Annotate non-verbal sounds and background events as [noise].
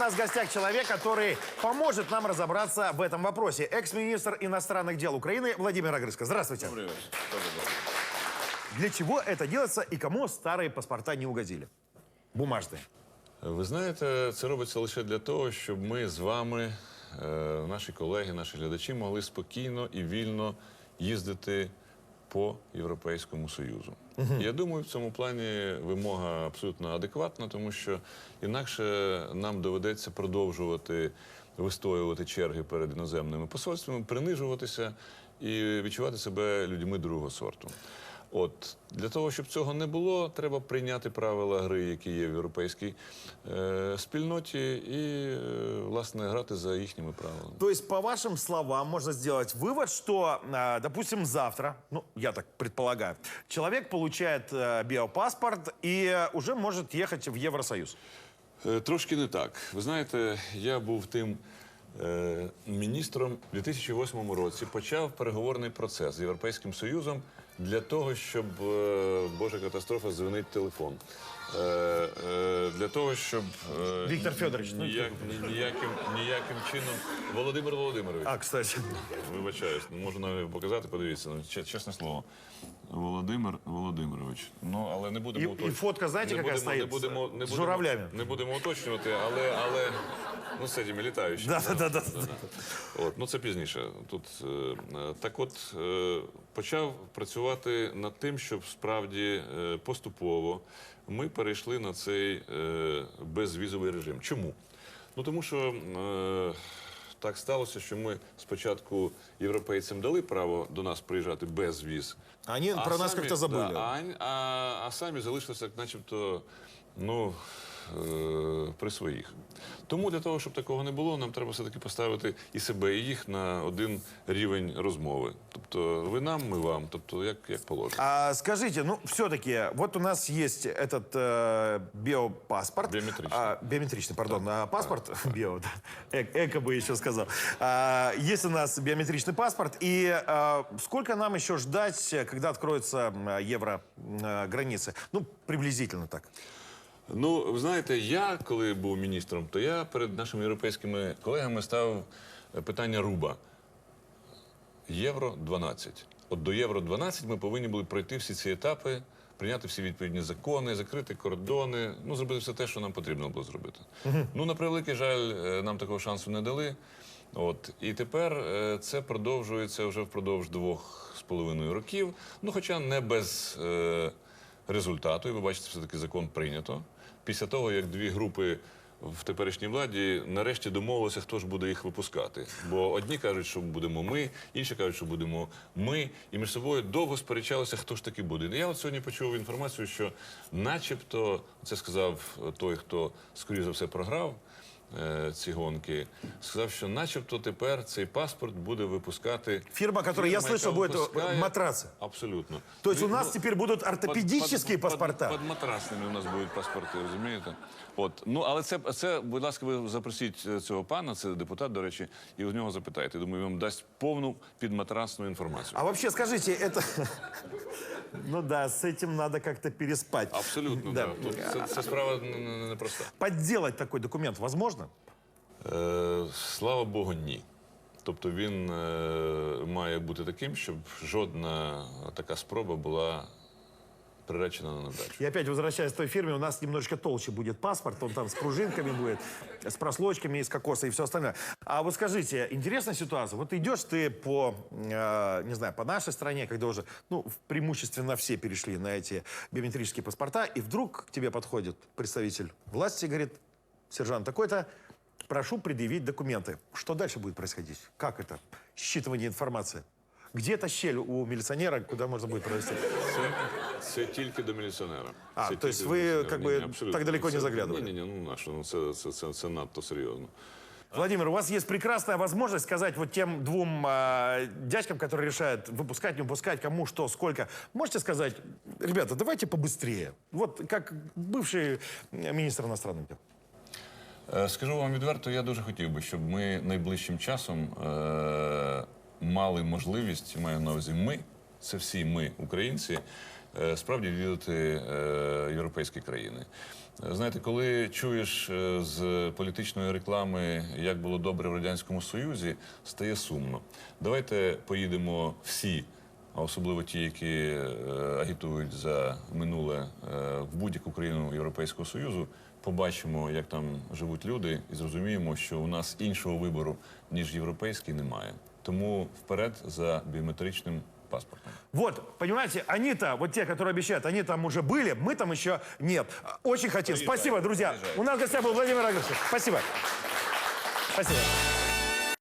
нас в гостях человек, который поможет нам разобраться в этом вопросе. Экс-министр иностранных дел Украины Владимир Агрыско. Здравствуйте. Для чего это делается и кому старые паспорта не угодили? Бумажные. Ви знаєте, це робиться лише для того, щоб ми з вами, е, наші колеги, наші глядачі, могли спокійно і вільно їздити по Європейському Союзу. Я думаю, в цьому плані вимога абсолютно адекватна, тому що інакше нам доведеться продовжувати вистоювати черги перед іноземними посольствами, принижуватися і відчувати себе людьми другого сорту. От для того, щоб цього не було, треба прийняти правила гри, які є в європейській е, спільноті, і е, власне грати за їхніми правилами. То есть, по вашим словам, можно сделать вывод, что, а, допустим, завтра, ну, я так предполагаю, человек получает э, биопаспорт и э, уже может ехать в Евросоюз. Е, Трошки не так. Ви знаєте, я був тим е, міністром у 2008 році, почав переговорний процес з Європейським Союзом для того, щоб е, Божа катастрофа звинить телефон. Е, е, для того, щоб е, Віктор Федорович, ну, ніяк, ніяким, ніяким чином Володимир Володимирович. А, кстати. Вибачаюсь, можу навіть показати, подивіться, ну, чесне слово. Володимир Володимирович. Ну, але не будемо І- уточнювати. і фотка, знаєте, яка будемо, стоїть? Не будемо, не З будемо, журавлями. Не будемо уточнювати, але, але ну, з цими літаючими. Да, да, да, да. От, ну це пізніше. Тут е, е, так от е, почав працювати над тим, щоб справді е, поступово ми перейшли на цей е, безвізовий режим. Чому? Ну тому що е, так сталося, що ми спочатку європейцям дали право до нас приїжджати без віз. Они про нас как-то забули. Да, а, а, а самі залишилися, начебто, ну. е, При своїх. Тому для того, щоб такого не було, нам треба все-таки поставити і себе, і їх на один рівень розмови. Тобто ви нам, ми вам, тобто як, як положено. А скажите, ну, все-таки, вот у нас есть этот э, биопаспорт. Биометричный. А, биометричный, пардон, а, паспорт. [laughs] Био, да. Э- эко бы еще сказал. А, есть у нас биометричный паспорт. И а, сколько нам еще ждать, когда откроются м, евро м, границы? Ну, приблизительно так. Ну, ви знаєте, я коли був міністром, то я перед нашими європейськими колегами ставив е, питання руба. Євро 12. От до Євро 12 ми повинні були пройти всі ці етапи, прийняти всі відповідні закони, закрити кордони, ну зробити все те, що нам потрібно було зробити. Ну, на превеликий жаль, е, нам такого шансу не дали. От і тепер е, це продовжується вже впродовж двох з половиною років. Ну, хоча не без е, результату. І ви бачите, все-таки закон прийнято. Після того, як дві групи в теперішній владі нарешті домовилися, хто ж буде їх випускати. Бо одні кажуть, що будемо ми, інші кажуть, що будемо ми, і між собою довго сперечалися, хто ж таки буде. Я от сьогодні почув інформацію, що, начебто, це сказав той, хто скоріш за все програв. е, Ці гонки сказав, що, начебто, тепер цей паспорт буде випускати Фирма, которая, я яка слышал, будет э, випускає- матрацы. Абсолютно. То есть у Він- нас ну, теперь будут ортопедические під- під- паспорта. Під, матрасними у нас будуть паспорти, розумієте? От. Ну, але це, це, будь ласка, ви запросіть е, цього пана, це депутат, до речі, і у нього запитайте. Думаю, він вам дасть повну підматрасну інформацію. А вообще, скажите, это... Ну да, с этим надо как-то переспать. Абсолютно, Да. так. Тут це, це справа не- не- непроста. Подделать такой документ возможно? Е, слава Богу, ні. Тобто він е, має бути таким, щоб жодна така спроба була приречена на невдачу. И опять возвращаясь к той фирме, у нас немножечко толще будет паспорт, он там с пружинками будет, с прослойками из кокоса и все остальное. А вот скажите, интересная ситуация. Вот идешь ты по, э, не знаю, по нашей стране, когда уже, ну, преимущественно все перешли на эти биометрические паспорта, и вдруг к тебе подходит представитель власти и говорит, сержант такой-то, прошу предъявить документы. Что дальше будет происходить? Как это? Считывание информации. Где эта щель у милиционера, куда можно будет провести? Це, це тільки до міліціонера. А, Це то есть тільки ви, до міліціонера. как Ні, бы, ні, абсолютно. так далеко не Це- заглядывали? Ні, ні, ні, ну на що, ну це, це, це, це надто серйозно. Владимир, у вас есть прекрасная возможность сказать вот тем двум а, дядькам, которые решают, выпускать, не выпускать, кому, что, сколько. Можете сказать, ребята, давайте побыстрее. Вот как бывший э, министр иностранных дел. Е, Скажу вам відверто, я дуже хотів би, щоб ми найближчим часом е, мали можливість, маю на увазі ми, це всі ми, українці, е, справді відвідати е, європейські країни. Е, Знаєте, коли чуєш е, з політичної реклами, як було добре в радянському союзі, стає сумно. Давайте поїдемо всі, а особливо ті, які е, агітують за минуле е, в будь-яку країну Європейського союзу. Побачимо, як там живуть люди, і зрозуміємо, що у нас іншого вибору ніж європейський немає. Тому вперед за біометричним паспортом. Вот, понимаете, они-то, вот те, которые обещают, они там уже были, мы там еще нет. Очень хотим. Приезжай, Спасибо, друзья. приезжай. У нас в гостях был Владимир Агрышев. Спасибо. Спасибо.